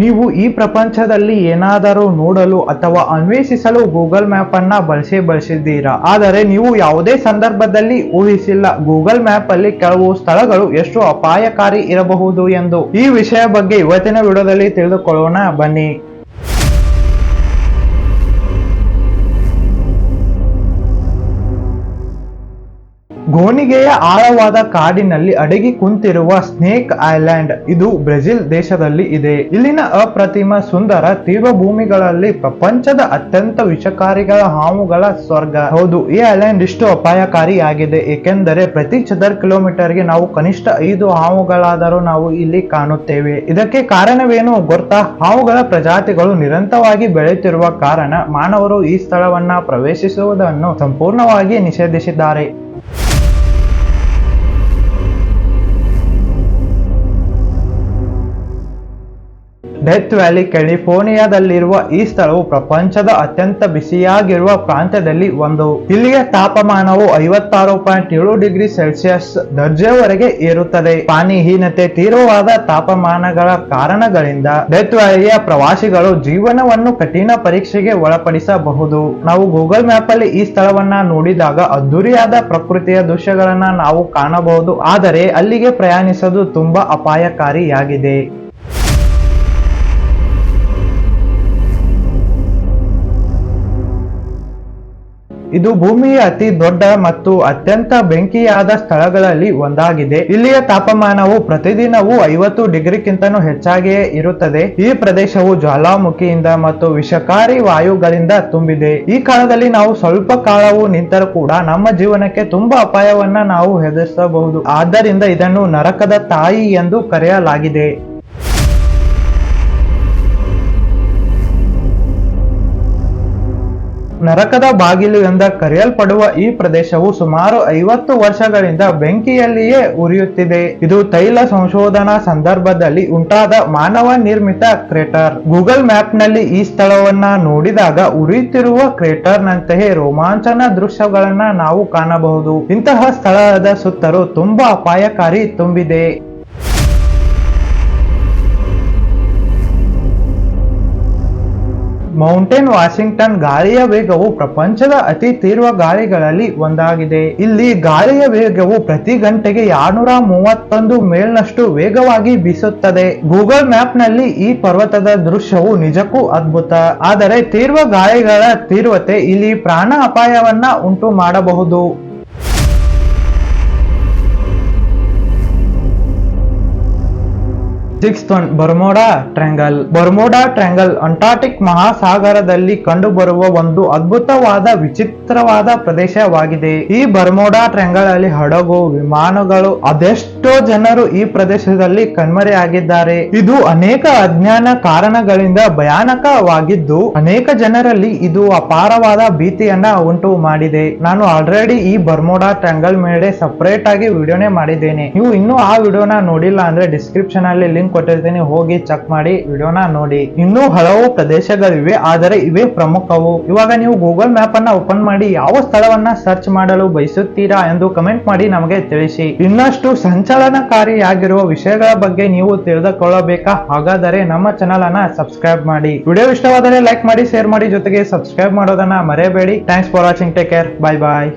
ನೀವು ಈ ಪ್ರಪಂಚದಲ್ಲಿ ಏನಾದರೂ ನೋಡಲು ಅಥವಾ ಅನ್ವೇಷಿಸಲು ಗೂಗಲ್ ಮ್ಯಾಪ್ ಅನ್ನ ಬಳಸಿ ಬಳಸಿದ್ದೀರಾ? ಆದರೆ ನೀವು ಯಾವುದೇ ಸಂದರ್ಭದಲ್ಲಿ ಊಹಿಸಿಲ್ಲ. ಗೂಗಲ್ ಮ್ಯಾಪ್ ಅಲ್ಲಿ ಕೆಲವು ಸ್ಥಳಗಳು ಎಷ್ಟು ಅಪಾಯಕಾರಿ ಇರಬಹುದು ಎಂದು. ಈ ವಿಷಯ ಬಗ್ಗೆ ಇವತ್ತಿನ ವಿಡಿಯೋದಲ್ಲಿ ತಿಳಿದುಕೊಳ್ಳೋಣ. ಬನ್ನಿ. ಗೋಣಿಗೆಯ ಆಳವಾದ ಕಾಡಿನಲ್ಲಿ ಅಡಗಿ ಕುಂತಿರುವ ಸ್ನೇಕ್ ಐಲ್ಯಾಂಡ್, ಇದು ಬ್ರೆಜಿಲ್ ದೇಶದಲ್ಲಿ ಇದೆ. ಇಲ್ಲಿನ ಅಪ್ರತಿಮ ಸುಂದರ ತೀವ್ರ ಭೂಮಿಗಳಲ್ಲಿ ಪ್ರಪಂಚದ ಅತ್ಯಂತ ವಿಷಕಾರಿಗಳ ಹಾವುಗಳ ಸ್ವರ್ಗ. ಹೌದು, ಈ ಐಲ್ಯಾಂಡ್ ಇಷ್ಟು ಅಪಾಯಕಾರಿಯಾಗಿದೆ, ಏಕೆಂದರೆ ಪ್ರತಿ ಚದರ್ ಕಿಲೋಮೀಟರ್ಗೆ ನಾವು ಕನಿಷ್ಠ ಐದು ಹಾವುಗಳಾದರೂ ನಾವು ಇಲ್ಲಿ ಕಾಣುತ್ತೇವೆ. ಇದಕ್ಕೆ ಕಾರಣವೇನು? ಗೊತ್ತಾ? ಹಾವುಗಳ ಪ್ರಜಾತಿಗಳು ನಿರಂತರವಾಗಿ ಬೆಳೆಯುತ್ತಿರುವ ಕಾರಣ ಮಾನವರು ಈ ಸ್ಥಳವನ್ನ ಪ್ರವೇಶಿಸುವುದನ್ನು ಸಂಪೂರ್ಣವಾಗಿ ನಿಷೇಧಿಸಿದ್ದಾರೆ. ಡೆತ್ ವ್ಯಾಲಿ ಕ್ಯಾಲಿಫೋರ್ನಿಯಾದಲ್ಲಿರುವ ಈ ಸ್ಥಳವು ಪ್ರಪಂಚದ ಅತ್ಯಂತ ಬಿಸಿಯಾಗಿರುವ ಪ್ರಾಂತ್ಯದಲ್ಲಿ ಒಂದು. ಇಲ್ಲಿಯ ತಾಪಮಾನವು ಐವತ್ತಾರು ಪಾಯಿಂಟ್ ಏಳು ಡಿಗ್ರಿ ಸೆಲ್ಸಿಯಸ್ ದರ್ಜೆವರೆಗೆ ಏರುತ್ತದೆ. ಪಾನಿಹೀನತೆ ತೀವ್ರವಾದ ತಾಪಮಾನಗಳ ಕಾರಣಗಳಿಂದ ಡೆತ್ ವ್ಯಾಲಿಯ ಪ್ರವಾಸಿಗಳು ಜೀವನವನ್ನು ಕಠಿಣ ಪರೀಕ್ಷೆಗೆ ಒಳಪಡಿಸಬಹುದು. ನಾವು ಗೂಗಲ್ ಮ್ಯಾಪ್ ಅಲ್ಲಿ ಈ ಸ್ಥಳವನ್ನ ನೋಡಿದಾಗ ಅದ್ದೂರಿಯಾದ ಪ್ರಕೃತಿಯ ದೃಶ್ಯಗಳನ್ನ ನಾವು ಕಾಣಬಹುದು. ಆದರೆ ಅಲ್ಲಿಗೆ ಪ್ರಯಾಣಿಸೋದು ತುಂಬಾ ಅಪಾಯಕಾರಿಯಾಗಿದೆ. ಇದು ಭೂಮಿಯ ಅತಿ ದೊಡ್ಡ ಮತ್ತು ಅತ್ಯಂತ ಬೆಂಕಿಯಾದ ಸ್ಥಳಗಳಲ್ಲಿ ಒಂದಾಗಿದೆ. ಇಲ್ಲಿಯ ತಾಪಮಾನವು ಪ್ರತಿದಿನವೂ ಐವತ್ತು ಡಿಗ್ರಿಗಿಂತನೂ ಹೆಚ್ಚಾಗಿಯೇ ಇರುತ್ತದೆ. ಈ ಪ್ರದೇಶವು ಜ್ವಾಲಾಮುಖಿಯಿಂದ ಮತ್ತು ವಿಷಕಾರಿ ವಾಯುಗಳಿಂದ ತುಂಬಿದೆ. ಈ ಕಾಲದಲ್ಲಿ ನಾವು ಸ್ವಲ್ಪ ಕಾಲವು ನಿಂತರೂ ಕೂಡ ನಮ್ಮ ಜೀವನಕ್ಕೆ ತುಂಬಾ ಅಪಾಯವನ್ನ ನಾವು ಹೆದರಿಸಬಹುದು ಆದ್ದರಿಂದ ಇದನ್ನು ನರಕದ ತಾಯಿ ಎಂದು ಕರೆಯಲಾಗಿದೆ. ನರಕದ ಬಾಗಿಲು ಎಂದ ಕರೆಯಲ್ಪಡುವ ಈ ಪ್ರದೇಶವು ಸುಮಾರು ಐವತ್ತು ವರ್ಷಗಳಿಂದ ಬೆಂಕಿಯಲ್ಲಿಯೇ ಉರಿಯುತ್ತಿದೆ. ಇದು ತೈಲ ಸಂಶೋಧನಾ ಸಂದರ್ಭದಲ್ಲಿ ಉಂಟಾದ ಮಾನವ ನಿರ್ಮಿತ ಕ್ರೇಟರ್. ಗೂಗಲ್ ಮ್ಯಾಪ್ನಲ್ಲಿ ಈ ಸ್ಥಳವನ್ನ ನೋಡಿದಾಗ ಉರಿಯುತ್ತಿರುವ ಕ್ರೇಟರ್ ನಂತೆಯೇ ರೋಮಾಂಚನ ದೃಶ್ಯಗಳನ್ನ ನಾವು ಕಾಣಬಹುದು. ಇಂತಹ ಸ್ಥಳದ ಸುತ್ತಲೂ ತುಂಬಾ ಅಪಾಯಕಾರಿ ತುಂಬಿದೆ. ಮೌಂಟೇನ್ ವಾಷಿಂಗ್ಟನ್ ಗಾಳಿಯ ವೇಗವು ಪ್ರಪಂಚದ ಅತಿ ತೀವ್ರ ಗಾಳಿಗಳಲ್ಲಿ ಒಂದಾಗಿದೆ. ಇಲ್ಲಿ ಗಾಳಿಯ ವೇಗವು ಪ್ರತಿ ಗಂಟೆಗೆ ಎರಡ್ನೂರ ಮೂವತ್ತೊಂದು ಮೇಲ್ನಷ್ಟು ವೇಗವಾಗಿ ಬೀಸುತ್ತದೆ. ಗೂಗಲ್ ಮ್ಯಾಪ್ನಲ್ಲಿ ಈ ಪರ್ವತದ ದೃಶ್ಯವು ನಿಜಕ್ಕೂ ಅದ್ಭುತ. ಆದರೆ ತೀವ್ರ ಗಾಳಿಗಳ ತೀವ್ರತೆ ಇಲ್ಲಿ ಪ್ರಾಣ ಅಪಾಯವನ್ನ ಉಂಟು ಮಾಡಬಹುದು sixth one Bermuda triangle. Bermuda triangle Antarctic ಮಹಾಸಾಗರದಲ್ಲಿ ಕಂಡುಬರುವ ಒಂದು ಅದ್ಭುತವಾದ, ವಿಚಿತ್ರವಾದ ಪ್ರದೇಶವಾಗಿದೆ. ಈ ಬರ್ಮೋಡಾ ಟ್ರ್ಯಾಂಗಲ್ ಅಲ್ಲಿ ಹಡಗು, ವಿಮಾನಗಳು, ಅದೆಷ್ಟೋ ಜನರು ಈ ಪ್ರದೇಶದಲ್ಲಿ ಕಣ್ಮರೆಯಾಗಿದ್ದಾರೆ. ಇದು ಅನೇಕ ಅಜ್ಞಾನ ಕಾರಣಗಳಿಂದ ಭಯಾನಕವಾಗಿದ್ದು, ಅನೇಕ ಜನರಲ್ಲಿ ಇದು ಅಪಾರವಾದ ಭೀತಿಯನ್ನ ಉಂಟು ಮಾಡಿದೆ. ನಾನು ಆಲ್ರೆಡಿ ಈ ಬರ್ಮೋಡಾ ಟ್ರ್ಯಾಂಗಲ್ ಮೇಲೆ ಸಪರೇಟ್ ಆಗಿ ವಿಡಿಯೋನೇ ಮಾಡಿದ್ದೇನೆ. ನೀವು ಇನ್ನೂ ಆ ವಿಡಿಯೋನ ನೋಡಿಲ್ಲ ಅಂದ್ರೆ ಡಿಸ್ಕ್ರಿಪ್ಷನ್ ಅಲ್ಲಿ ಲಿಂಕ್ ಕೊಟ್ಟಿರ್ತೀನಿ, ಹೋಗಿ ಚೆಕ್ ಮಾಡಿ ವಿಡಿಯೋನ ನೋಡಿ. ಇನ್ನೂ ಹಲವು ಪ್ರದೇಶಗಳಿವೆ, ಆದರೆ ಇವೆ ಪ್ರಮುಖವು. ಇವಾಗ ನೀವು ಗೂಗಲ್ ಮ್ಯಾಪ್ ಅನ್ನ ಓಪನ್ ಮಾಡಿ ಯಾವ ಸ್ಥಳವನ್ನ ಸರ್ಚ್ ಮಾಡಲು ಬಯಸುತ್ತೀರಾ ಎಂದು ಕಮೆಂಟ್ ಮಾಡಿ ನಮಗೆ ತಿಳಿಸಿ. ಇನ್ನಷ್ಟು ಸಂಚಲನಕಾರಿಯಾಗಿರುವ ವಿಷಯಗಳ ಬಗ್ಗೆ ನೀವು ತಿಳಿದುಕೊಳ್ಳಬೇಕಾ? ಹಾಗಾದರೆ ನಮ್ಮ ಚಾನಲ್ ಅನ್ನ ಸಬ್ಸ್ಕ್ರೈಬ್ ಮಾಡಿ. ವಿಡಿಯೋ ಇಷ್ಟವಾದರೆ ಲೈಕ್ ಮಾಡಿ ಶೇರ್ ಮಾಡಿ, ಜೊತೆಗೆ ಸಬ್ಸ್ಕ್ರೈಬ್ ಮಾಡೋದನ್ನ ಮರೆಯಬೇಡಿ. Thanks for watching take care bye bye